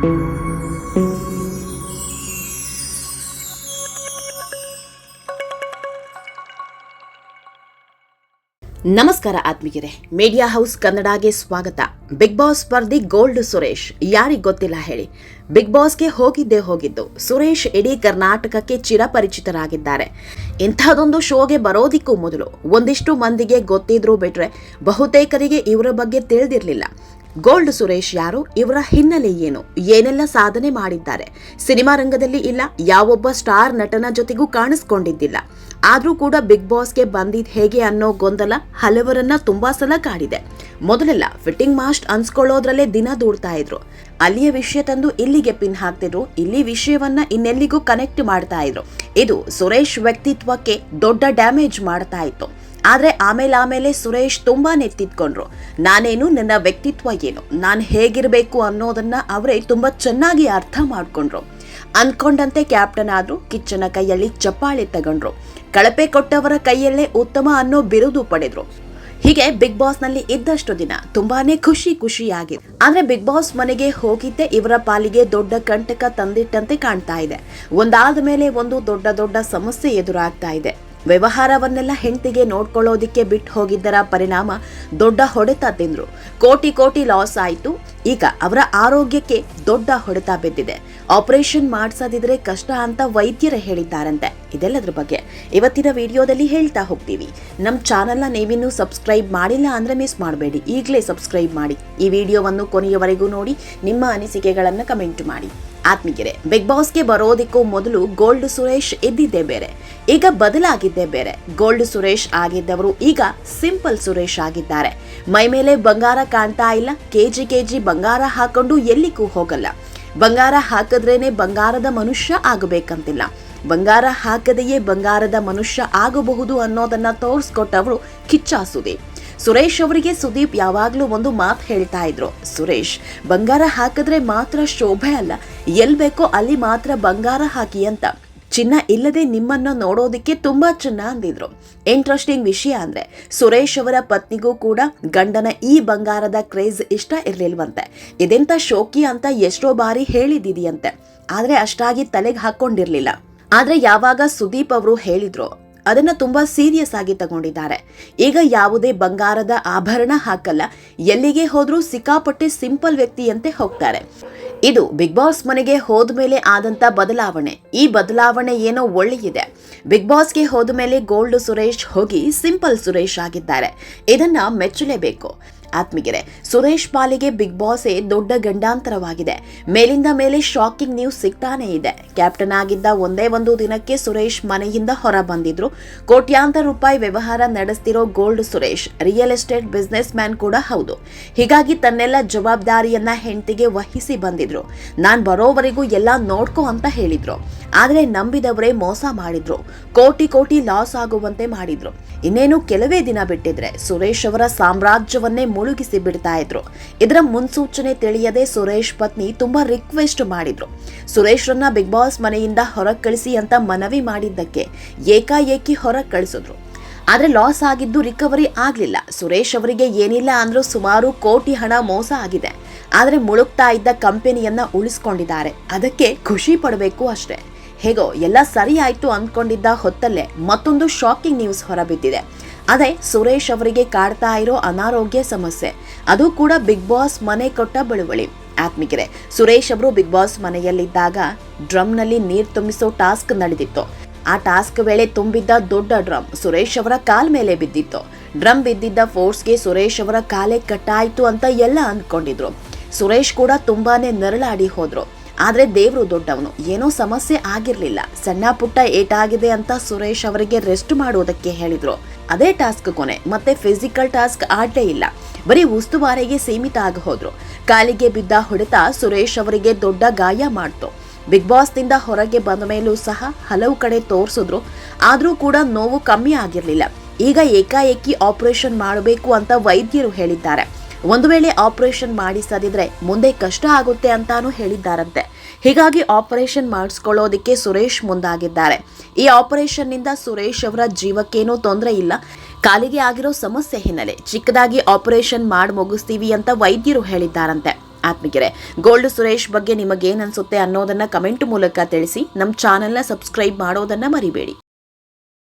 ನಮಸ್ಕಾರ ಆತ್ಮೀಯರೇ media house ಕನ್ನಡಗೆ ಸ್ವಾಗತ. ಬಿಗ್ ಬಾಸ್ ಸ್ಪರ್ಧಿ ಗೋಲ್ಡ್ ಸುರೇಶ್, ಯಾರಿಗ್ ಗೊತ್ತಿಲ್ಲ ಹೇಳಿ. ಬಿಗ್ ಬಾಸ್ಗೆ ಹೋಗಿದ್ದೇ ಹೋಗಿದ್ದು. ಸುರೇಶ್ ಇಡೀ ಕರ್ನಾಟಕಕ್ಕೆ ಚಿರಪರಿಚಿತರಾಗಿದ್ದಾರೆ ಇಂಥದೊಂದು ಶೋಗೆ ಬರೋದಿಕ್ಕೂ ಮೊದಲು ಒಂದಿಷ್ಟು ಮಂದಿಗೆ ಗೊತ್ತಿದ್ರೂ ಬಿಟ್ರೆ ಬಹುತೇಕರಿಗೆ ಇವರ ಬಗ್ಗೆ ತಿಳಿದಿರಲಿಲ್ಲ. ಗೋಲ್ಡ್ ಸುರೇಶ್ ಯಾರು? ಇವರ ಹಿನ್ನೆಲೆ ಏನು? ಏನೆಲ್ಲ ಸಾಧನೆ ಮಾಡಿದ್ದಾರೆ? ಸಿನಿಮಾ ರಂಗದಲ್ಲಿ ಇಲ್ಲ, ಯಾವೊಬ್ಬ ಸ್ಟಾರ್ ನಟನ ಜೊತೆಗೂ ಕಾಣಿಸ್ಕೊಂಡಿದ್ದಿಲ್ಲ. ಆದರೂ ಕೂಡ ಬಿಗ್ ಬಾಸ್ಗೆ ಬಂದಿದ್ ಹೇಗೆ ಅನ್ನೋ ಗೊಂದಲ ಹಲವರನ್ನ ತುಂಬಾ ಸಲ ಕಾಡಿದೆ. ಮೊದಲೆಲ್ಲ ಫಿಟ್ಟಿಂಗ್ ಮಾಸ್ಟ್ ಅನ್ಸ್ಕೊಳ್ಳೋದ್ರಲ್ಲೇ ದಿನ ದೂಡ್ತಾ ಇದ್ರು. ಅಲ್ಲಿಯ ವಿಷಯ ತಂದು ಇಲ್ಲಿಗೆ ಪಿನ್ ಹಾಕ್ತಿದ್ರು, ಇಲ್ಲಿ ವಿಷಯವನ್ನ ಇನ್ನೆಲ್ಲಿಗೂ ಕನೆಕ್ಟ್ ಮಾಡ್ತಾ ಇದ್ರು. ಇದು ಸುರೇಶ್ ವ್ಯಕ್ತಿತ್ವಕ್ಕೆ ದೊಡ್ಡ ಡ್ಯಾಮೇಜ್ ಮಾಡ್ತಾ ಇತ್ತು. ಆದ್ರೆ ಆಮೇಲೆ ಆಮೇಲೆ ಸುರೇಶ್ ತುಂಬಾ ನೆತ್ತಿದ್ಕೊಂಡ್ರು. ನಾನೇನು, ನನ್ನ ವ್ಯಕ್ತಿತ್ವ ಏನು? ನಾನು ಹೇಗಿರಬೇಕು ಅನ್ನೋದನ್ನ ಅವರೇ ತುಂಬ ಚೆನ್ನಾಗಿ ಅರ್ಥ ಮಾಡಿಕೊಂಡ್ರು. ಅಂದ್ಕೊಂಡಂತೆ ಕ್ಯಾಪ್ಟನ್ ಆದ್ರು ಕಿಚ್ಚನ ಕೈಯಲ್ಲಿ ಚಪ್ಪಾಳೆ ತಗೊಂಡ್ರು. ಕಳಪೆ ಕೊಟ್ಟವರ ಕೈಯಲ್ಲೇ ಉತ್ತಮ ಅನ್ನೋ ಬಿರುದು ಪಡೆದ್ರು. ಹೀಗೆ ಬಿಗ್ ಬಾಸ್ನಲ್ಲಿ ಇದ್ದಷ್ಟು ದಿನ ತುಂಬಾನೇ ಖುಷಿ ಖುಷಿಯಾಗಿದೆ ಆದ್ರೆ ಬಿಗ್ ಬಾಸ್ ಮನೆಗೆ ಹೋಗಿದ್ದೆ, ಇವರ ಪಾಲಿಗೆ ದೊಡ್ಡ ಕಂಟಕ ತಂದಿಟ್ಟಂತೆ ಕಾಣ್ತಾ ಇದೆ. ಒಂದಾದ ಮೇಲೆ ಒಂದು ದೊಡ್ಡ ದೊಡ್ಡ ಸಮಸ್ಯೆ ಎದುರಾಗ್ತಾ ಇದೆ. ವ್ಯವಹಾರವನ್ನೆಲ್ಲ ಹೆಂಡತಿಗೆ ನೋಡ್ಕೊಳ್ಳೋದಿಕ್ಕೆ ಬಿಟ್ಟು ಹೋಗಿದ್ದರ ಪರಿಣಾಮ ದೊಡ್ಡ ಹೊಡೆತ ತಿಂದ್ರು. ಕೋಟಿ ಕೋಟಿ ಲಾಸ್ ಆಯಿತು. ಈಗ ಅವರ ಆರೋಗ್ಯಕ್ಕೆ ದೊಡ್ಡ ಹೊಡೆತ ಬಿದ್ದಿದೆ. ಆಪರೇಷನ್ ಮಾಡಿಸದಿದ್ರೆ ಕಷ್ಟ ಅಂತ ವೈದ್ಯರು ಹೇಳಿದ್ದಾರಂತೆ. ಇದೆಲ್ಲದ್ರ ಬಗ್ಗೆ ಇವತ್ತಿನ ವಿಡಿಯೋದಲ್ಲಿ ಹೇಳ್ತಾ ಹೋಗ್ತೀವಿ. ನಮ್ಮ ಚಾನಲ್ನ ನೀವಿನ್ನೂ ಸಬ್ಸ್ಕ್ರೈಬ್ ಮಾಡಿಲ್ಲ ಅಂದರೆ ಮಿಸ್ ಮಾಡಬೇಡಿ. ಈಗಲೇ ಸಬ್ಸ್ಕ್ರೈಬ್ ಮಾಡಿ. ಈ ವಿಡಿಯೋವನ್ನು ಕೊನೆಯವರೆಗೂ ನೋಡಿ. ನಿಮ್ಮ ಅನಿಸಿಕೆಗಳನ್ನು ಕಮೆಂಟ್ ಮಾಡಿ. ಆತ್ಮೀಯರೇ ಬಿಗ್ ಬಾಸ್ಗೆ ಬರೋದಿಕ್ಕೂ ಮೊದಲು ಗೋಲ್ಡ್ ಸುರೇಶ್ ಇದ್ದಿದ್ದೇ ಬೇರೆ. ಈಗ ಬದಲಾಗಿದ್ದೇ ಬೇರೆ. ಗೋಲ್ಡ್ ಸುರೇಶ್ ಆಗಿದ್ದವರು ಈಗ ಸಿಂಪಲ್ ಸುರೇಶ್ ಆಗಿದ್ದಾರೆ. ಮೈ ಮೇಲೆ ಬಂಗಾರ ಕಾಣ್ತಾ ಇಲ್ಲ. ಕೆಜಿ ಕೆಜಿ ಬಂಗಾರ ಹಾಕೊಂಡು ಎಲ್ಲಿಗೂ ಹೋಗಲ್ಲ. ಬಂಗಾರ ಹಾಕಿದ್ರೇನೆ ಬಂಗಾರದ ಮನುಷ್ಯ ಆಗಬೇಕಂತಿಲ್ಲ. ಬಂಗಾರ ಹಾಕದೆಯೇ ಬಂಗಾರದ ಮನುಷ್ಯ ಆಗಬಹುದು ಅನ್ನೋದನ್ನ ತೋರಿಸ್ಕೊಟ್ಟವರು ಕಿಚ್ಚ ಸುದೀಪ್ ಸುರೇಶ್ ಅವರಿಗೆ ಸುದೀಪ್ ಯಾವಾಗ್ಲೂ ಒಂದು ಮಾತು ಹೇಳ್ತಾ ಇದ್ರು. ಸುರೇಶ್, ಬಂಗಾರ ಹಾಕಿದ್ರೆ ಮಾತ್ರ ಶೋಭೆ ಅಲ್ಲ. ಎಲ್ ಬೇಕೋ ಅಲ್ಲಿ ಮಾತ್ರ ಬಂಗಾರ ಹಾಕಿ ಅಂತ. ಚಿನ್ನ ಇಲ್ಲದೆ ನಿಮ್ಮನ್ನ ನೋಡೋದಕ್ಕೆ ತುಂಬಾ ಚಿನ್ನ ಅಂದಿದ್ರು. ಇಂಟ್ರೆಸ್ಟಿಂಗ್ ವಿಷಯ ಅಂದ್ರೆ, ಸುರೇಶ್ ಅವರ ಪತ್ನಿಗೂ ಕೂಡ ಗಂಡನ ಈ ಬಂಗಾರದ ಕ್ರೇಜ್ ಇಷ್ಟ ಇರ್ಲಿಲ್ವಂತೆ. ಇದೆಂತ ಶೋಕಿ ಅಂತ ಎಷ್ಟೋ ಬಾರಿ ಹೇಳಿದಿದೆಯಂತೆ. ಆದ್ರೆ ಅಷ್ಟಾಗಿ ತಲೆಗೆ ಹಾಕೊಂಡಿರ್ಲಿಲ್ಲ. ಆದ್ರೆ ಯಾವಾಗ ಸುದೀಪ್ ಅವರು ಹೇಳಿದ್ರು ಅದನ್ನ ತುಂಬಾ ಸೀರಿಯಸ್ ಆಗಿ ತಗೊಂಡಿದ್ದಾರೆ. ಈಗ ಯಾವುದೇ ಬಂಗಾರದ ಆಭರಣ ಹಾಕಲ್ಲ, ಎಲ್ಲಿಗೆ ಹೋದರೂ ಸಿಕ್ಕಾಪಟ್ಟೆ ಸಿಂಪಲ್ ವ್ಯಕ್ತಿಯಂತೆ ಹೋಗ್ತಾರೆ. ಇದು ಬಿಗ್ ಬಾಸ್ ಮನೆಗೆ ಹೋದ ಮೇಲೆ ಆದಂತ ಬದಲಾವಣೆ. ಈ ಬದಲಾವಣೆ ಏನೋ ಒಳ್ಳೆಯಿದೆ. ಬಿಗ್ ಬಾಸ್ಗೆ ಹೋದ ಮೇಲೆ ಗೋಲ್ಡ್ ಸುರೇಶ್ ಹೋಗಿ ಸಿಂಪಲ್ ಸುರೇಶ್ ಆಗಿದ್ದಾರೆ. ಇದನ್ನ ಮೆಚ್ಚಲೇಬೇಕು. ಆತ್ಮೀಗೆರೆ ಸುರೇಶ್ ಪಾಲಿಗೆ ಬಿಗ್ ಬಾಸೇ ದೊಡ್ಡ ಗಂಡಾಂತರವಾಗಿದೆ. ಮೇಲಿಂದ ಮೇಲೆ ಶಾಕಿಂಗ್ ನ್ಯೂಸ್ ಸಿಗ್ತಾನೆ ಇದೆ. ಕ್ಯಾಪ್ಟನ್ ಆಗಿದ್ದ ಒಂದೇ ಒಂದು ದಿನಕ್ಕೆ ಸುರೇಶ್ ಮನೆಯಿಂದ ಹೊರ ಬಂದಿದ್ರು ಕೋಟ್ಯಾಂತರ ರೂಪಾಯಿ ವ್ಯವಹಾರ ನಡೆಸ್ತಿರೋ gold Suresh real estate business man ಕೂಡ ಹೌದು. ಹೀಗಾಗಿ ತನ್ನೆಲ್ಲ ಜವಾಬ್ದಾರಿಯನ್ನ ಹೆಂಡತಿಗೆ ವಹಿಸಿ ಬಂದಿದ್ರು. ನಾನ್ ಬರೋವರೆಗೂ ಎಲ್ಲ ನೋಡ್ಕೋ ಅಂತ ಹೇಳಿದ್ರು. ಆದ್ರೆ ನಂಬಿದವರೇ ಮೋಸ ಮಾಡಿದ್ರು. ಕೋಟಿ ಕೋಟಿ ಲಾಸ್ ಆಗುವಂತೆ ಮಾಡಿದ್ರು. ಇನ್ನೇನು ಕೆಲವೇ ದಿನ ಬಿಟ್ಟಿದ್ರೆ ಸುರೇಶ್ ಅವರ ಸಾಮ್ರಾಜ್ಯವನ್ನೇ ಮುಳುಗಿಸಿ ಬಿಡ್ತಾ ಇದ್ರು. ಇದರ ಮುನ್ಸೂಚನೆ ತಿಳಿಯದೆ ಸುರೇಶ್ ಪತ್ನಿ ತುಂಬಾ ರಿಕ್ವೆಸ್ಟ್ ಮಾಡಿದ್ರು. ಸುರೇಶ್ರನ್ನ ಬಿಗ್ ಬಾಸ್ ಮನೆಯಿಂದ ಹೊರಗೆ ಕಳಿಸಿ ಅಂತ ಮನವಿ ಮಾಡಿದ್ದಕ್ಕೆ ಏಕಾಏಕಿ ಹೊರಗೆ ಕಳಿಸಿದ್ರು. ಆದ್ರೆ ಲಾಸ್ ಆಗಿದ್ದು ರಿಕವರಿ ಆಗ್ಲಿಲ್ಲ. ಸುರೇಶ್ ಅವರಿಗೆ ಏನಿಲ್ಲ ಅಂದ್ರೂ ಸುಮಾರು ಕೋಟಿ ಹಣ ಮೋಸ ಆಗಿದೆ. ಆದ್ರೆ ಮುಳುಗ್ತಾ ಇದ್ದ ಕಂಪನಿಯನ್ನ ಉಳಿಸ್ಕೊಂಡಿದ್ದಾರೆ. ಅದಕ್ಕೆ ಖುಷಿ ಪಡಬೇಕು ಅಷ್ಟೇ. ಹೇಗೋ, ಎಲ್ಲ ಸರಿ ಆಯ್ತು ಅಂದ್ಕೊಂಡಿದ್ದ ಹೊತ್ತಲ್ಲೇ ಮತ್ತೊಂದು ಶಾಕಿಂಗ್ ನ್ಯೂಸ್ ಹೊರಬಿದ್ದಿದೆ. ಅದೇ ಸುರೇಶ್ ಅವರಿಗೆ ಕಾಡ್ತಾ ಇರೋ ಅನಾರೋಗ್ಯ ಸಮಸ್ಯೆ. ಅದು ಕೂಡ ಬಿಗ್ ಬಾಸ್ ಮನೆ ಕೊಟ್ಟ ಬಳುವಳಿ. ಆತ್ಮಿಕರೆ, ಸುರೇಶ್ ಅವರು ಬಿಗ್ ಬಾಸ್ ಮನೆಯಲ್ಲಿದ್ದಾಗ ಡ್ರಮ್ನಲ್ಲಿ ನೀರು ತುಂಬಿಸೋ ಟಾಸ್ಕ್ ನಡೆದಿತ್ತು. ಆ ಟಾಸ್ಕ್ ವೇಳೆ ತುಂಬಿದ್ದ ದೊಡ್ಡ ಡ್ರಮ್ ಸುರೇಶ್ ಅವರ ಕಾಲ್ ಮೇಲೆ ಬಿದ್ದಿತ್ತು. ಡ್ರಮ್ ಬಿದ್ದಿದ್ದ ಫೋರ್ಸ್ಗೆ ಸುರೇಶ್ ಅವರ ಕಾಲೇ ಕಟ್ಟಾಯ್ತು ಅಂತ ಎಲ್ಲ ಅಂದ್ಕೊಂಡಿದ್ರು. ಸುರೇಶ್ ಕೂಡ ತುಂಬಾನೇ ನರಳಾಡಿ ಹೋದ್ರು. ಆದ್ರೆ ದೇವರು ದೊಡ್ಡವನು. ಏನೋ ಸಮಸ್ಯೆ ಆಗಿರಲಿಲ್ಲ. ಸಣ್ಣ ಪುಟ್ಟ ಏಟಾಗಿದೆ ಅಂತ ಸುರೇಶ್ ಅವರಿಗೆ ರೆಸ್ಟ್ ಮಾಡುವುದಕ್ಕೆ ಹೇಳಿದ್ರು. ಅದೇ ಟಾಸ್ಕ್ ಕೊನೆ. ಮತ್ತೆ ಫಿಸಿಕಲ್ ಟಾಸ್ಕ್ ಆಡ್ಲೇ ಇಲ್ಲ. ಬರೀ ಉಸ್ತುವಾರಿಗೆ ಸೀಮಿತ ಆಗಿ ಹೋದ್ರು. ಕಾಲಿಗೆ ಬಿದ್ದ ಹೊಡೆತ ಸುರೇಶ್ ಅವರಿಗೆ ದೊಡ್ಡ ಗಾಯ ಮಾಡ್ತು. ಬಿಗ್ ಬಾಸ್ನಿಂದ ಹೊರಗೆ ಬಂದ ಮೇಲೂ ಸಹ ಹಲವು ಕಡೆ ತೋರಿಸಿದ್ರು. ಆದರೂ ಕೂಡ ನೋವು ಕಮ್ಮಿ ಆಗಿರಲಿಲ್ಲ. ಈಗ ಏಕಾಏಕಿ ಆಪರೇಷನ್ ಮಾಡಬೇಕು ಅಂತ ವೈದ್ಯರು ಹೇಳಿದ್ದಾರೆ. ಒಂದು ವೇಳೆ ಆಪರೇಷನ್ ಮಾಡಿಸದಿದ್ರೆ ಮುಂದೆ ಕಷ್ಟ ಆಗುತ್ತೆ ಅಂತಾನೂ ಹೇಳಿದ್ದಾರಂತೆ. ಹೀಗಾಗಿ ಆಪರೇಷನ್ ಮಾಡಿಸ್ಕೊಳ್ಳೋದಿಕ್ಕೆ ಸುರೇಶ್ ಮುಂದಾಗಿದ್ದಾರೆ. ಈ ಆಪರೇಷನ್ನಿಂದ ಸುರೇಶ್ ಅವರ ಜೀವಕ್ಕೇನೂ ತೊಂದರೆ ಇಲ್ಲ. ಕಾಲಿಗೆ ಆಗಿರೋ ಸಮಸ್ಯೆ ಹಿನ್ನೆಲೆ ಚಿಕ್ಕದಾಗಿ ಆಪರೇಷನ್ ಮಾಡಿ ಮುಗಿಸ್ತೀವಿ ಅಂತ ವೈದ್ಯರು ಹೇಳಿದ್ದಾರಂತೆ. ಆತ್ಮಗೆರೆ ಗೋಲ್ಡ್ ಸುರೇಶ್ ಬಗ್ಗೆ ನಿಮಗೇನನ್ಸುತ್ತೆ ಅನ್ನೋದನ್ನ ಕಮೆಂಟ್ ಮೂಲಕ ತಿಳಿಸಿ. ನಮ್ಮ ಚಾನೆಲ್ನ ಸಬ್ಸ್ಕ್ರೈಬ್ ಮಾಡೋದನ್ನ ಮರಿಬೇಡಿ.